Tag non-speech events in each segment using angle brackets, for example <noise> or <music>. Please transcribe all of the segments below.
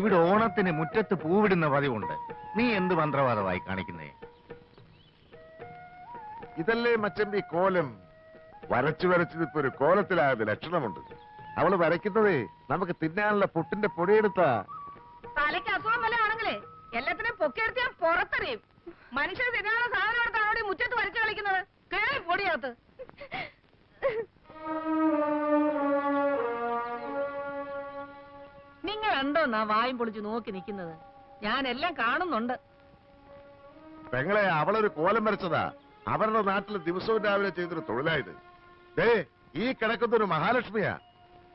ഇവിടെ ഓണത്തിന് മുറ്റത്ത് പൂവിടുന്ന പതിവുണ്ട്. നീ എന്ത് മന്ത്രവാദമായി കാണിക്കുന്നേ? ഇതല്ലേ മച്ചമ്പി കോലം? വരച്ചു വരച്ചതിപ്പോ ഒരു കോലത്തിലായത് ലക്ഷണമുണ്ട്. അവൾ വരയ്ക്കുന്നതേ നമുക്ക് തിന്നാനുള്ള പുട്ടിന്റെ പൊടിയെടുത്താ. തലയ്ക്ക് അസുഖം വല്ല ആണെങ്കിലേ എല്ലാത്തിനും പൊക്കിയെടുത്ത് ഞാൻ പുറത്തെറിയും. മനുഷ്യർ തിന്നാനുള്ള സാധനം എടുത്താണ് അവിടെ മുറ്റത്ത് വരച്ചു കളിക്കുന്നത്? കേറി പൊടിയകത്ത്. നിങ്ങൾ എന്തോന്നാ വായും പൊളിച്ച് നോക്കി നിൽക്കുന്നത് ഞാൻ എല്ലാം കാണുന്നുണ്ട് പെങ്ങളെ അവളൊരു കോലം വരച്ചതാ അവരുടെ നാട്ടിൽ ദിവസവും രാവിലെ ചെയ്തൊരു തൊഴിലായത് ദേ ഈ കിടക്കുന്ന ഒരു മഹാലക്ഷ്മിയാ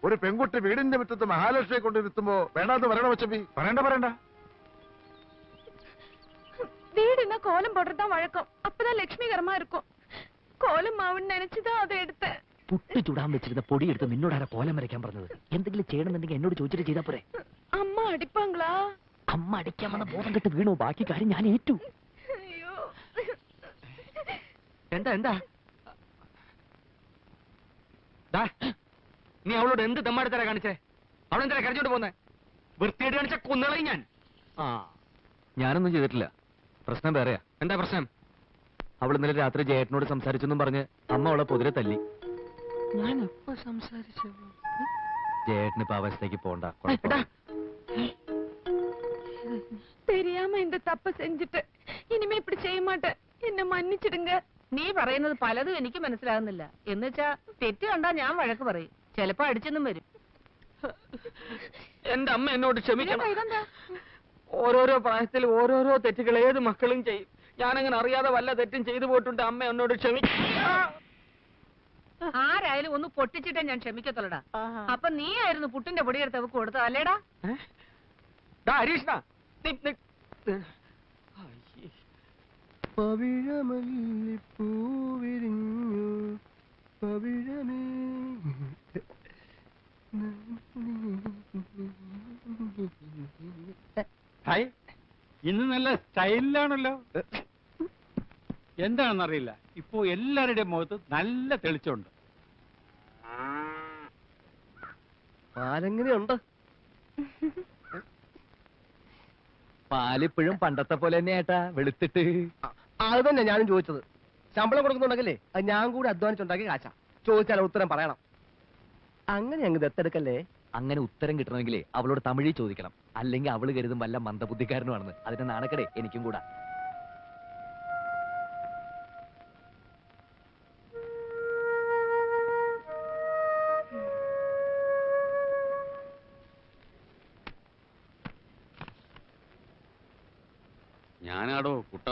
ഒരു പെൺകുട്ടി വീടിന്റെ മുറ്റത്ത് മഹാലക്ഷ്മിയെ കൊണ്ടിരുത്തുമ്പോ വേണ്ടാന്ന് പറയണ മച്ചമ്പി പറയണ്ട പറയണ്ട வீடுனா கோலம் போடுறதுதான் வழக்கம் அப்பதான் லட்சுமிகரமா இருக்கும் கோலம் மாவுன்னு நினைச்சுதான் அதை எடுத்தேன் പുട്ട് ചുടാൻ വെച്ചിരുന്ന പൊടിയെടുത്ത് നിന്നോടാരാ കോലം വരയ്ക്കാൻ പറഞ്ഞത്? എന്തെങ്കിലും ചെയ്യണമെന്നുണ്ടെങ്കിൽ എന്നോട് ചോദിച്ചിട്ട് ചെയ്താ പോരെ. അമ്മ അടിപ്പാങ്ങളാ അമ്മ അടിക്കാൻ വന്ന ബോധം കെട്ട് വീണു. ബാക്കി കാര്യം ഞാൻ ഏറ്റു. എന്താ എന്താ? നീ അവളോട് എന്ത് തെമ്മാടിത്തര കാണിച്ചേ? അവളെന്തര കരഞ്ഞോണ്ട് പോന്നെ? വൃത്തിയായിട്ട് കാണിച്ച കുന്നളയും ഞാൻ. ആ ഞാനൊന്നും ചെയ്തിട്ടില്ല. പ്രശ്നം വേറെയാ. എന്താ പ്രശ്നം? അവൾ ഇന്നലെ രാത്രി ജയേട്ടനോട് സംസാരിച്ചെന്നും പറഞ്ഞ് അമ്മ അവളെ പൊതിരെ തല്ലി. ഞാൻ എപ്പോ സംസാരിച്ചു ജയേട്ടന് ഇപ്പൊ അവസ്ഥയ്ക്ക് പോണ്ട കുഴപ്പമില്ല. தெரியாம இந்த தப்ப செஞ்சுட்டேன் இனிமே இப்படி செய்ய மாட்டேன் என்ன மன்னிச்சிடுங்க നീ പറയുന്നത് പലതും എനിക്ക് മനസ്സിലാകുന്നില്ല എന്നുവെച്ചാ തെറ്റ് കണ്ടാ ഞാൻ വഴക്ക് പറയും ചിലപ്പോ അടിച്ചെന്നും വരും എന്റെ അമ്മ എന്നോട് ക്ഷമിക്കണം ഇതെന്താ, ഇതെന്താ? ഓരോരോ പ്രായത്തിൽ ഓരോരോ തെറ്റുകൾ ഏത് മക്കളും ചെയ്യും ഞാനങ്ങനെ അറിയാതെ വല്ല തെറ്റും ചെയ്തു പോയിട്ടുണ്ട് അമ്മ എന്നോട് ക്ഷമിക്കണം ആരായാലും ഒന്ന് പൊട്ടിച്ചിട്ടേ ഞാൻ ക്ഷമിക്കത്തുള്ളടാ. അപ്പൊ നീ ആയിരുന്നു പുട്ടിന്റെ പൊടിയെടുത്ത് അവക്ക് കൊടുത്തത് അല്ലേടാ? ഹരീഷ്ണ. പവിഴമല്ലിപ്പൂവിരിഞ്ഞു പവിഴമേ. ഹായ്. ഇന്ന് നല്ല സ്റ്റൈലിലാണല്ലോ. എന്താണെന്നറിയില്ല. ഇപ്പോ എല്ലാവരുടെയും മുഖത്ത് നല്ല തെളിച്ചമുണ്ട്. പാലെങ്ങനെയുണ്ട്? പാലിപ്പോഴും പണ്ടത്തെ പോലെ തന്നെ ഏട്ടാ വെളുത്തിട്ട്. അത് തന്നെ ഞാനും ചോദിച്ചത്. ശമ്പളം കൊടുക്കുന്നുണ്ടെങ്കിലേ അത് ഞാൻ കൂടി അധ്വാനിച്ചുണ്ടാക്കി കാച്ച ചോദിച്ചാൽ ഉത്തരം പറയണം. അങ്ങനെ അങ്ങ് ദത്തെടുക്കല്ലേ? അങ്ങനെ ഉത്തരം കിട്ടണമെങ്കിലേ അവളോട് തമിഴിൽ ചോദിക്കണം. അല്ലെങ്കിൽ അവൾ കരുതും വല്ല മന്ദബുദ്ധിക്കാരനുമാണെന്ന്. അതിന്റെ നാണക്കടേ എനിക്കും കൂടാ.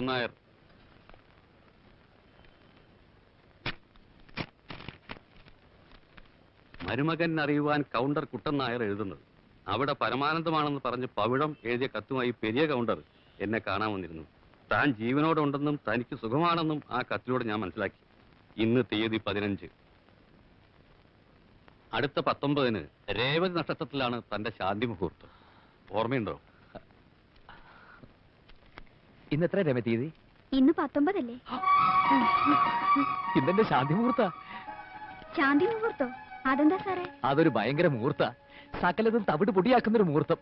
നായർ. മരുമകൻ അറിയുവാൻ കൗണ്ടർ കുട്ടൻ നായർ എഴുതുന്നത്. അവിടെ പരമാനന്ദമാണെന്ന് പറഞ്ഞ് പവിഴം എഴുതിയ കത്തുമായി പെരിയ കൗണ്ടർ എന്നെ കാണാൻ വന്നിരുന്നു. താൻ ജീവനോടുണ്ടെന്നും തനിക്ക് സുഖമാണെന്നും ആ കത്തിലൂടെ ഞാൻ മനസ്സിലാക്കി. ഇന്ന് തീയതി പതിനഞ്ച്. അടുത്ത പത്തൊമ്പതിന് രേവതി നക്ഷത്രത്തിലാണ് തന്റെ ശാന്തി മുഹൂർത്തം ഓർമ്മയുണ്ടോ? ഇന്ന് എത്ര രമ തീയതി? ഇന്ന് പത്തൊമ്പതല്ലേ? ഇന്നെന്റെ ശാന്തി മുഹൂർത്ത. ശാന്തി മുഹൂർത്തോ? അതെന്താ സാറേ? അതൊരു ഭയങ്കര മുഹൂർത്ത. സകലതും തവിട് പൊടിയാക്കുന്ന ഒരു മുഹൂർത്തം.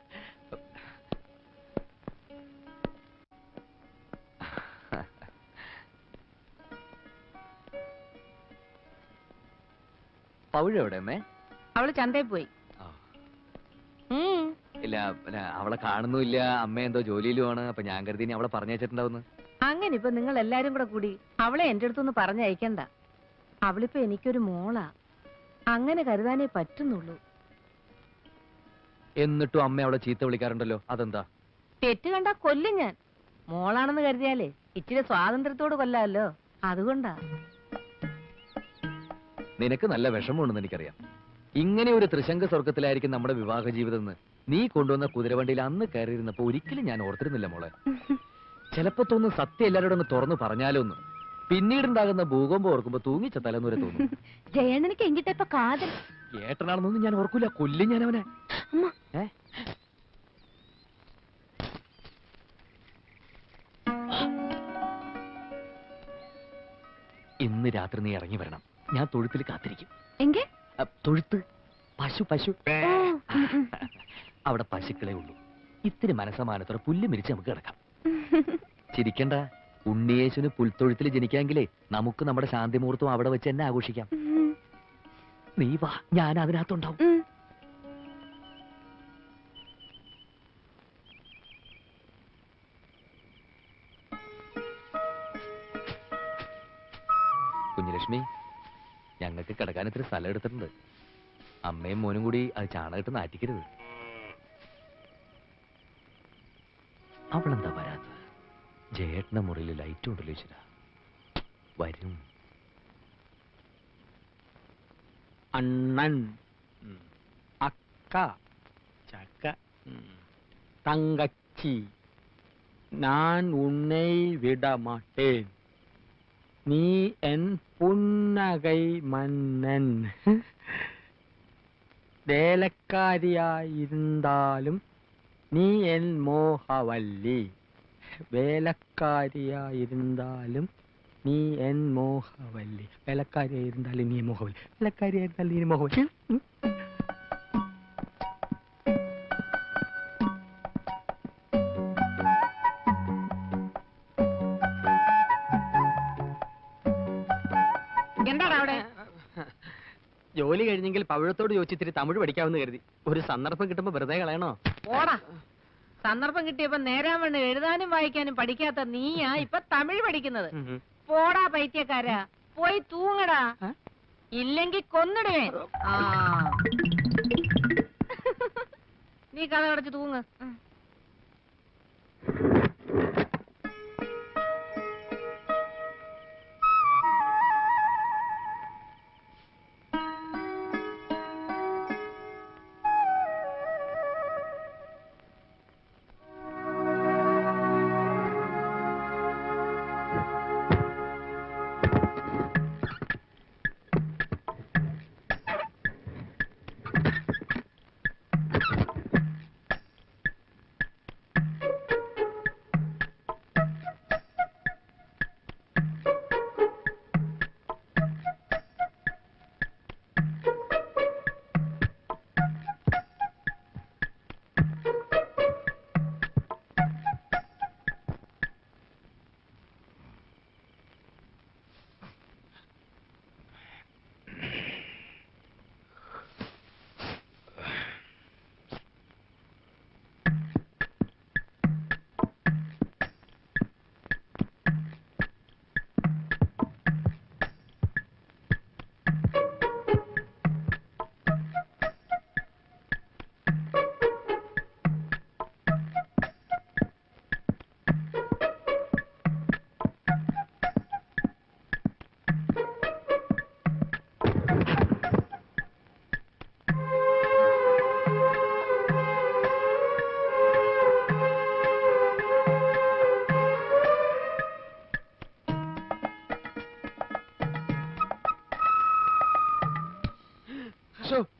പൗഴ എവിടെ അമ്മേ അവൾ ചന്തയിൽ പോയി. പിന്നെ അവളെ കാണുന്നില്ല അമ്മ എന്തോ ജോലിയിലുമാണ് അപ്പൊ ഞാൻ കരുതി ഇനി അവളെ പറഞ്ഞയച്ചിട്ടുണ്ടാവുന്നു അങ്ങനെ ഇപ്പൊ നിങ്ങൾ എല്ലാരും കൂടെ കൂടി അവളെ എന്റെ അടുത്തൊന്ന് പറഞ്ഞയക്കണ്ട അവളിപ്പോ എനിക്കൊരു മോളാ. അങ്ങനെ കരുതാനേ പറ്റുന്നുള്ളൂ. എന്നിട്ടും അമ്മ അവളെ ചീത്ത വിളിക്കാറുണ്ടല്ലോ. അതെന്താ? തെറ്റ് കണ്ടാ കൊല്ലും ഞാൻ. മോളാണെന്ന് കരുതിയാലേ ഇച്ചിരി സ്വാതന്ത്ര്യത്തോട് കൊല്ലാമല്ലോ. അതുകൊണ്ടാ. നിനക്ക് നല്ല വിഷമമുണ്ടെന്ന് എനിക്കറിയാം. ഇങ്ങനെ ഒരു ത്രിശങ്ക സ്വർഗത്തിലായിരിക്കും നമ്മുടെ വിവാഹ ജീവിതം എന്ന് നീ കൊണ്ടുവന്ന കുതിരവണ്ടിയിൽ അന്ന് കയറിയിരുന്നപ്പോ ഒരിക്കലും ഞാൻ ഓർത്തിരുന്നില്ല മോളെ. ചിലപ്പോ തോന്നും സത്യം എല്ലാവരോടും ഒന്ന് തുറന്നു പറഞ്ഞാലോ ഒന്ന് പിന്നീടുണ്ടാകുന്ന ഭൂകമ്പം ഓർക്കുമ്പോ തൂങ്ങിച്ച തലനൂരെ തോന്നും. ജയണ്ണനിക്ക് എങ്കിട്ട ഇപ്പൊ കാതൽ. ഏട്ടനാണെന്നൊന്നും ഞാൻ ഓർക്കൂല. കൊല്ലും ഞാൻ അവനെ. ഇന്ന് രാത്രി നീ ഇറങ്ങി വരണം. ഞാൻ തൊഴുത്തിൽ കാത്തിരിക്കും. എങ്കെ? അ, തൊഴുത്ത്. പശു പശു. അവിടെ പശുക്കളെ ഉള്ളൂ. ഇത്തിരി മനസ്സമാനത്തോടെ പുല്ല് മിരിച്ച് നമുക്ക് കിടക്കാം. ചിരിക്കണ്ട. ഉണ്ണിയേശുന് പുൽത്തൊഴുത്തിൽ ജനിക്കാമെങ്കിലേ നമുക്ക് നമ്മുടെ ശാന്തിമുഹൂർത്തം അവിടെ വെച്ച് എന്നെ ആഘോഷിക്കാം. നീ വാ ഞാൻ അതിനകത്തുണ്ടാവും. കുഞ്ഞുലക്ഷ്മി ഞങ്ങൾക്ക് കിടക്കാൻ ഇത്തിരി സ്ഥലം എടുത്തിട്ടുണ്ട്. അമ്മയും മോനും കൂടി അത് ചാണകത്ത് നാറ്റിക്കരുത്. അവളെന്താ വരാത്തത്? ജയേട്ടന്റെ മുറിയിൽ ലൈറ്റ് ഉണ്ടല്ലോ ചില വരും. അണ്ണൻ. അക്ക. ചക്ക. തങ്കച്ചി. ഞാൻ ഉണ്ണേ വിടമാട്ടേ നീ എൻ പുന്നകൈ മന്നൻ. വേലക്കാരിയായിരുന്നാലും നീ എൻ മോഹവല്ലി. വേലക്കാരിയായിരുന്നാലും നീ എൻ മോഹവല്ലി. വേലക്കാരിയായിരുന്നാലും നീ മോഹവല്ലി. വേലക്കാരിയായിരുന്നാലും നീ മോഹവല്ലി. ഉം. എന്താണ് അവിടെ? ജോലി കഴിഞ്ഞെങ്കിൽ പവിഴത്തോട് ചോദിച്ചിത്തിരി തമിഴ് പഠിക്കാമെന്ന് കരുതി. ഒരു സന്ദർഭം കിട്ടുമ്പോ വെറുതെ കളയണോ? ഓടാ. സന്ദർഭം കിട്ടിയപ്പോ നേരാൻ വേണ്ടി എഴുതാനും വായിക്കാനും പഠിക്കാത്ത നീയാ ഇപ്പൊ തമിഴ് പഠിക്കുന്നത്. പോടാ പൈത്യക്കാരാ. പോയി തൂങ്ങടാ. ഇല്ലെങ്കിൽ ഇല്ലെങ്കി കൊന്നിടുവേ. ആ. നീ കഥ അടച്ച് തൂങ്ങ്.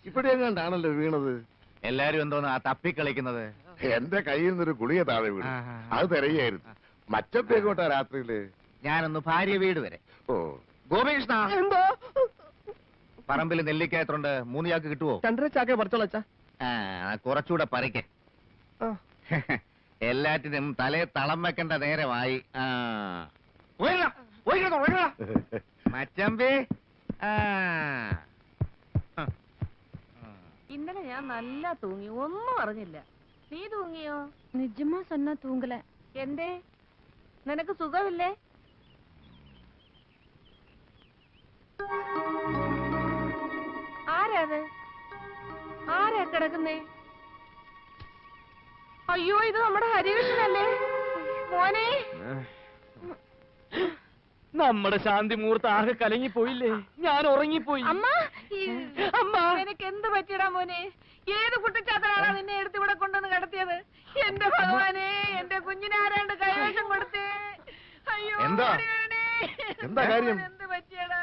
ഇവിടെ എങ്ങാണ്ടാണല്ലോ വീണത്? എല്ലാരും എന്തോന്ന് ആ തപ്പിക്കളിക്കുന്നത്? എന്റെ കയ്യിൽ നിന്നൊരു ഗുളിക താഴെ വീണു. അത് തിരയായിരുന്നു. മറ്റപ്പേക്കോട്ടാ രാത്രിയിൽ? ഞാനൊന്ന് ഭാര്യ വീട് വരെ. ഓ. ഗോപകൃഷ്ണ! എന്തോ? പറമ്പിൽ നെല്ലിക്ക എത്രണ്ട് മൂന്ന് ചാക്ക് കിട്ടുവോ? രണ്ടര ചാക്ക പറിച്ചോളച്ചാ ആ കുറച്ചുകൂടെ പറിക്ക്. എല്ലാറ്റിനും തലേ തളം വെക്കേണ്ട നേരമായി. ആ. ഉയരണം, ഉയരണം, ഉയരണം. <laughs> മച്ചമ്പി. ആ. ഇന്നലെ ഞാൻ നല്ല തൂങ്ങി ഒന്നും അറിഞ്ഞില്ല. നീ തൂങ്ങിയോ? നിജമാ സന്ന തൂങ്ങല എന്തേ? നിനക്ക് സുഖമില്ലേ? ആരാത് ആരാ കിടക്കുന്നേ? അയ്യോ ഇത് നമ്മുടെ ഹരികൃഷ്ണനല്ലേ? മോനെ. നമ്മുടെ ശാന്തി മുഹൂർത്ത് ആകെ കലങ്ങിപ്പോയില്ലേ? ഞാൻ ഉറങ്ങിപ്പോയി. അമ്മ അമ്മ. എനിക്ക് എന്ത് പറ്റിയടാ മോനെ? ഏത് കുട്ടിച്ചാത്തനാണോ നിന്നെ എടുത്ത് ഇവിടെ കൊണ്ടുവന്ന് കിടത്തിയത്? എന്റെ ഭഗവാനെ എന്റെ കുഞ്ഞിനെ ആരാണ്ട് കൈവശം കൊടുത്തേ. അയ്യോ എന്താ? എന്താ കാര്യം? എന്ത് പറ്റിയടാ?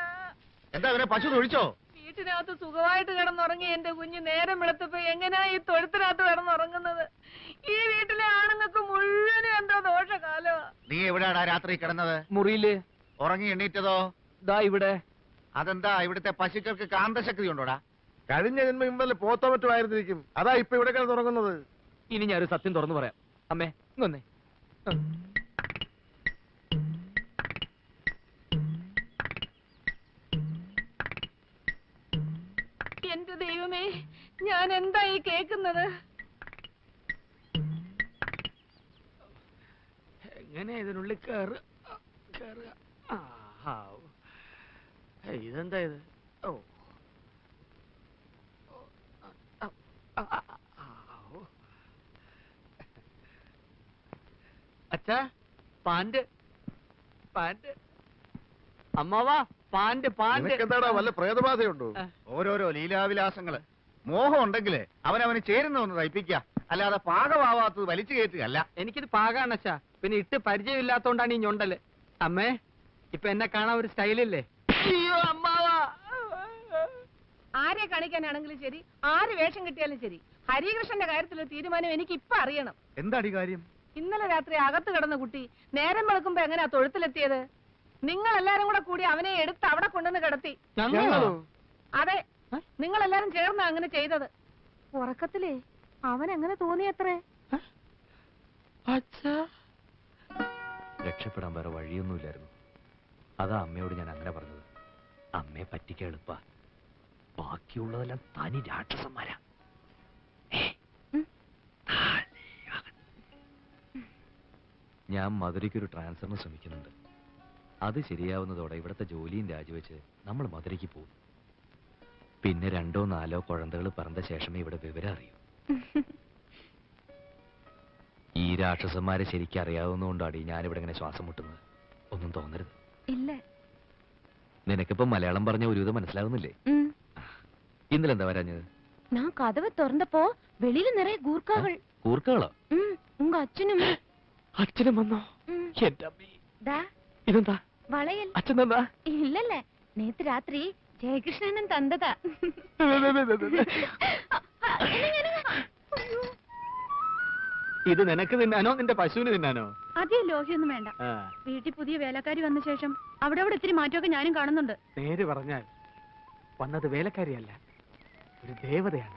എന്താ അവനെ പശു തൊഴിച്ചോ? വീട്ടിനകത്ത് സുഖമായിട്ട് കിടന്നുറങ്ങി എന്റെ കുഞ്ഞ് നേരം വെളുത്തപ്പോ എങ്ങനെയാ ഈ തൊഴുത്തിനകത്ത് കിടന്നുറങ്ങുന്നത്? ഈ വീട്ടിലെ ആണുങ്ങൾക്ക് മുഴുവനും എന്തോ ദോഷകാലോ? നീ എവിടെയാടാ രാത്രി കിടന്നത്? മുറിയിൽ. ഉറങ്ങി എണ്ണീറ്റതോ ദാ ഇവിടെ. അതെന്താ ഇവിടുത്തെ പശുക്കൾക്ക് കാന്തശക്തി ഉണ്ടോടാ? കഴിഞ്ഞ ജന്മം ഇന്നലെ പോത്തോ മറ്റോ ആയിരുന്നിരിക്കും അതാ ഇപ്പൊ ഇവിടെ കിടന്ന് തുടങ്ങുന്നത് ഇനി ഞാനൊരു സത്യം തുറന്നു പറയാം. അമ്മേ ഇങ്ങൊന്നേ എന്റെ ദൈവമേ ഞാൻ എന്താ ഈ കേക്കുന്നത് എങ്ങനെ ഇതിനുള്ളിൽ കയറുക. ഇതെന്താ ഇത്? ഓ, ആ, ആ, ആ, ആ, ഓ. പാന്റ് പാന്റ് അമ്മാവാ പാന്റ് നിനക്കെന്താടാ വല്ല പ്രേതബാധയുണ്ടോ. ഓരോരോ ലീലാവിലാസങ്ങൾ. മോഹം ഉണ്ടെങ്കിലേ അവനവന് ചേരുന്ന ഒന്ന് തയ്പ്പിക്ക. അല്ലാതെ പാകമാവാത്തത് വലിച്ചു കയറ്റുകയല്ല. എനിക്കിത് പാകാണ് അച്ഛാ. പിന്നെ ഇട്ട് പരിചയമില്ലാത്തോണ്ടാണ് ഈ ഞൊണ്ടൽ. അമ്മേ ഇപ്പൊ എന്നെ കാണാൻ ഒരു സ്റ്റൈലില്ലേ? അയ്യോ അമ്മാവാ. ആരെ കാണിക്കാനാണെങ്കിലും ശരി ആര് വേഷം കിട്ടിയാലും ശരി. ഹരികൃഷ്ണന്റെ കാര്യത്തിലൊരു തീരുമാനം എനിക്ക് ഇപ്പൊ അറിയണം. എന്താടി കാര്യം? ഇന്നലെ രാത്രി അകത്ത് കിടന്ന കുട്ടി നേരം വെളുക്കുമ്പോ എങ്ങനെയാ തൊഴുത്തിലെത്തിയത്? നിങ്ങൾ എല്ലാരും കൂടെ കൂടി അവനെ എടുത്ത് അവിടെ കൊണ്ടുവന്ന് കിടത്തി. അതെ നിങ്ങൾ എല്ലാരും ചേർന്ന് അങ്ങനെ ചെയ്തത്. ഉറക്കത്തിലേ അവൻ അങ്ങനെ തോന്നിയത്രേ? രക്ഷപ്പെടാൻ വേറെ വഴിയൊന്നുമില്ലായിരുന്നു. അതാ അമ്മയോട് ഞാൻ അങ്ങനെ പറഞ്ഞത്. അമ്മയെ പറ്റിക്കാൻ എളുപ്പ. ബാക്കിയുള്ളതെല്ലാം തനി രാക്ഷസന്മാരാ. ഞാൻ മധുരയ്ക്ക് ഒരു ട്രാൻസ്ഫറിന് ശ്രമിക്കുന്നുണ്ട്. അത് ശരിയാവുന്നതോടെ ഇവിടുത്തെ ജോലിയും രാജിവെച്ച് നമ്മൾ മധുരയ്ക്ക് പോകും. പിന്നെ രണ്ടോ നാലോ കുഴന്തകൾ പറഞ്ഞ ശേഷമേ ഇവിടെ വിവരം അറിയൂ. ഈ രാക്ഷസന്മാരെ ശരിക്കും ഞാനിവിടെ ഇങ്ങനെ ശ്വാസം മുട്ടുന്നത്. ഒന്നും തോന്നരുത്. ഇല്ല. നിനക്കിപ്പോ മലയാളം പറഞ്ഞ ഒരു ഇത് മനസ്സിലാവുന്നില്ലേ? ഇന്നലെ എന്താ പറഞ്ഞത് ഞാൻ കഥവ് തുറന്നപ്പോ വെളിയിൽ നിറയെ நிறைய கூர்க்காகள் ഉം ഉം അച്ഛനും അച്ഛനും വന്നോ? എന്റെ ഇതെന്താ? വളയൽ അച്ഛൻ തന്നാ ഇല്ലല്ലേ നേത്ത് രാത്രി ജയകൃഷ്ണനും തന്നതാ ഇത് നിനക്ക് തിന്നാനോ? നിന്റെ പശുവിന് തിന്നാനോ? അധികം ലോഹിയൊന്നും വേണ്ട. വീട്ടിൽ പുതിയ വേലക്കാരി വന്ന ശേഷം അവിടെ അവിടെ ഇത്തിരി മാറ്റമൊക്കെ ഞാനും കാണുന്നുണ്ട്. നേര് പറഞ്ഞാൽ വന്നത് വേലക്കാരിയല്ല ഒരു ദേവതയാണ്.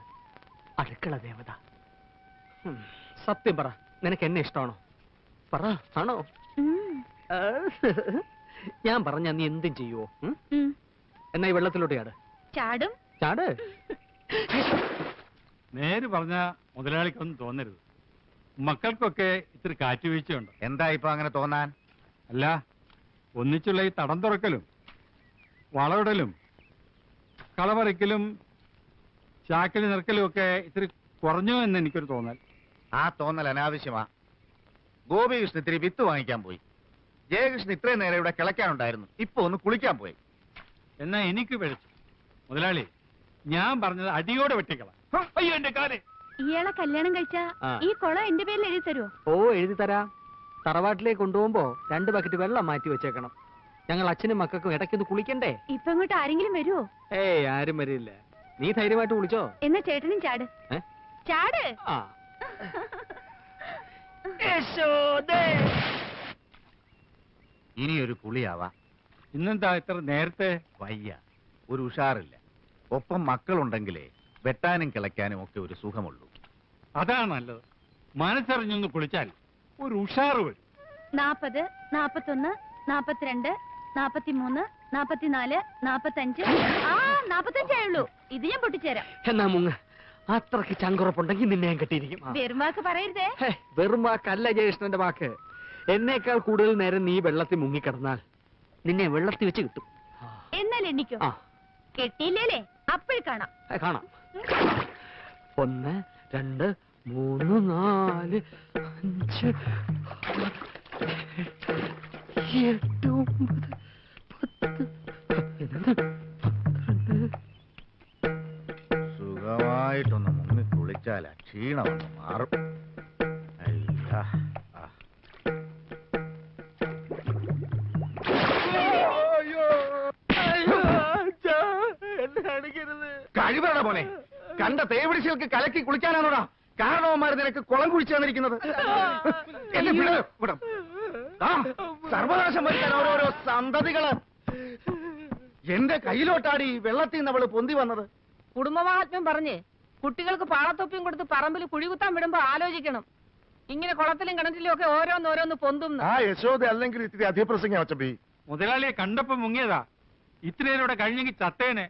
അടുക്കള ദേവത. സത്യം പറ നിനക്ക് എന്നെ ഇഷ്ടമാണോ? പറ ആണോ? ഞാൻ പറഞ്ഞ നീ എന്തും ചെയ്യുവോ. എന്നാ ഈ വെള്ളത്തിലോട്ട് ചാട്. ചാടും. ചാട്? നേര് പറഞ്ഞ മുതലാളിക്കൊന്നും തോന്നരുത്. മക്കൾക്കൊക്കെ ഇത്തിരി കാറ്റുവീഴ്ചയുണ്ട് എന്താ ഇപ്പൊ അങ്ങനെ തോന്നാൻ? അല്ല ഒന്നിച്ചുള്ള ഈ തടം തുറക്കലും വളവിടലും കളപറിക്കലും ചാക്കിൽ നിറക്കലും ഒക്കെ ഇത്തിരി കുറഞ്ഞു എന്ന് എനിക്കൊരു തോന്നൽ. ആ തോന്നൽ അനാവശ്യമാ. ഗോപികൃഷ്ണൻ ഇത്തിരി വിത്ത് വാങ്ങിക്കാൻ പോയി. ജയകൃഷ്ണൻ ഇത്രയും നേരം ഇവിടെ കിളയ്ക്കാനുണ്ടായിരുന്നു. ഇപ്പൊ ഒന്ന് കുളിക്കാൻ പോയി. എന്നാ എനിക്ക് പിഴച്ചു മുതലാളി ഞാൻ പറഞ്ഞത് അടിയോടെ വെട്ടിക്കള. അയ്യോ എന്റെ കാൽ. ഇയാളെ കല്യാണം കഴിച്ചാ ആ. ഈ കുളം എന്റെ പേരിൽ എഴുതി തരുമോ ഓ എഴുതി തരാം. തറവാട്ടിലേക്ക് കൊണ്ടുപോകുമ്പോ രണ്ട് ബക്കറ്റ് വെള്ളം മാറ്റി വെച്ചേക്കണം. ഞങ്ങൾ അച്ഛനും മക്കൾക്കും ഇടയ്ക്കൊന്ന് കുളിക്കണ്ടേ? ഇപ്പൊ ഇങ്ങോട്ട് ആരെങ്കിലും വരുമോ ഏയ് ആരും വരില്ല. നീ ധൈര്യമായിട്ട് കുളിച്ചോ? എന്നാ ചേട്ടനും ചാട്. ഏ? ചാട്. ആ. <laughs> യശോദേ. ഇനി ഒരു കുളിയാവാ. ഇന്നെന്താ ഇത്ര നേരത്തെ? വയ്യ. ഒരു ഉഷാറില്ല. ഒപ്പം മക്കളുണ്ടെങ്കിലേ വെട്ടാനും കിളയ്ക്കാനും ഒക്കെ ഒരു സുഖമുള്ളൂ. അതാണ് നല്ലത്. മനസ്സറിഞ്ഞൊന്ന് കുളിച്ചാൽ ഒരു ഉഷാറ് വരും. നാപ്പത് നാപ്പത്തൊന്ന് നാപ്പത്തിരണ്ട് നാപ്പത്തിമൂന്ന് നാപ്പത്തിനാല് നാപ്പത്തഞ്ച്. ആ നാപ്പത്തഞ്ചായുള്ളൂ ഇത് ഞാൻ പൊട്ടിച്ചേരാം. എന്നാ മുങ്ങ. അത്രയ്ക്ക് ചങ്കുറപ്പുണ്ടെങ്കിൽ നിന്നെ ഞാൻ കെട്ടിയിരിക്കും. ആ. പറയരുതേ. ഹേ, വെറും വാക്കല്ല ജയകൃഷ്ണന്റെ വാക്ക്. എന്നേക്കാൾ കൂടുതൽ നേരം നീ വെള്ളത്തിൽ മുങ്ങിക്കിടന്നാൽ നിന്നെ വെള്ളത്തിൽ വെച്ച് കിട്ടും. എന്നാൽ എണ്ണിക്കോ? ആ. കെട്ടിയില്ലേ അപ്പോൾ കാണാം. കാണാം. ഒന്ന് രണ്ട് മൂന്ന് നാല് അഞ്ച് ആറ്, ഏഴ്, എട്ട് ഒമ്പത് പത്ത് പതിനൊന്ന് സുഖമായിട്ടൊന്ന് മുങ്ങി കുളിച്ചാൽ ക്ഷീണം മാറും. അയ്യാ, ആ. കഴിവറട മോനെ. കണ്ട തേവിടിശകൾക്ക് കലക്കി കുളിക്കാനാണോടാ കാരണവന്മാർ നിനക്ക് കുളം കുഴിച്ചു തന്നിരിക്കുന്നത്. എന്നെ വിട്, വിട്. സർവനാശം വരുത്താൻ ഓരോരോ സന്തതികൾ. എന്റെ കയ്യിലോട്ടാടി വെള്ളത്തിൽ നിന്ന് അവൾ പൊന്തി വന്നത്. കുടുംബമാഹാത്മ്യം പറഞ്ഞ്. കുട്ടികൾക്ക് പാളത്തൊപ്പിയും കൊടുത്ത് പറമ്പിൽ കുഴികുത്താൻ വിടുമ്പോ ആലോചിക്കണം. ഇങ്ങനെ കുളത്തിലും കിണറ്റിലും ഒക്കെ ഓരോന്നോരോന്ന് പൊന്തും ആ യശോദ അല്ലെങ്കിൽ ഇത്തിരി അധിപ്രസംഗം അച്ചമ്പി മുതലാളിയെ കണ്ടപ്പോ മുങ്ങിയതാ. ഇത്രയിലൂടെ കഴിഞ്ഞെങ്കിൽ ചത്തേനെ.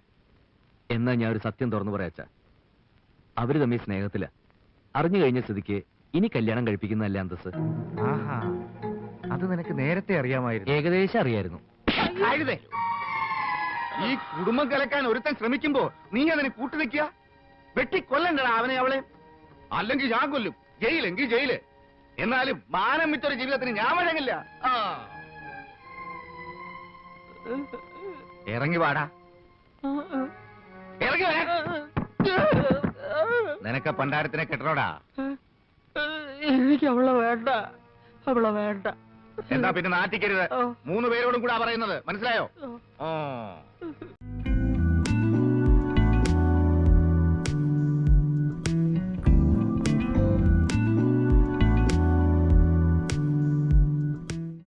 എന്നാ ഞാൻ ഒരു സത്യം തുറന്നു പറയാച്ച അവർ തമ്മിൽ സ്നേഹത്തില. അറിഞ്ഞു കഴിഞ്ഞ സ്ഥിതിക്ക് ഇനി കല്യാണം കഴിപ്പിക്കുന്നതല്ല അന്തസ് ആഹാ അത് നിനക്ക് നേരത്തെ അറിയാമായിരുന്നു. ഏകദേശം അറിയായിരുന്നു. ഈ കുടുംബം കലക്കാൻ ഒരുത്തൻ ശ്രമിക്കുമ്പോ നീ അതിനെ കൂട്ടു നിൽക്കുക വെട്ടി കൊല്ലണ്ടടാ അവനെ അവളെ. അല്ലെങ്കിൽ ഞാൻ കൊല്ലും. ജയിലെങ്കിൽ ജയിൽ. എന്നാലും മാനം വിറ്റൊരു ജീവിതത്തിന് ഞാൻ വഴങ്ങില്ല. ആ. ഇറങ്ങി വാടാ. ഇറങ്ങി വരാൻ നിനക്ക് പണ്ടാരത്തിനെ കെട്ടണോടാ? എനിക്ക് അവളെ വേണ്ട. അവളെ വേണ്ട. എന്താ പിന്നെ നാട്ടിക്കരുത്? മൂന്ന് പേരോടും കൂടാ പറയുന്നത്. മനസ്സിലായോ? ഓ.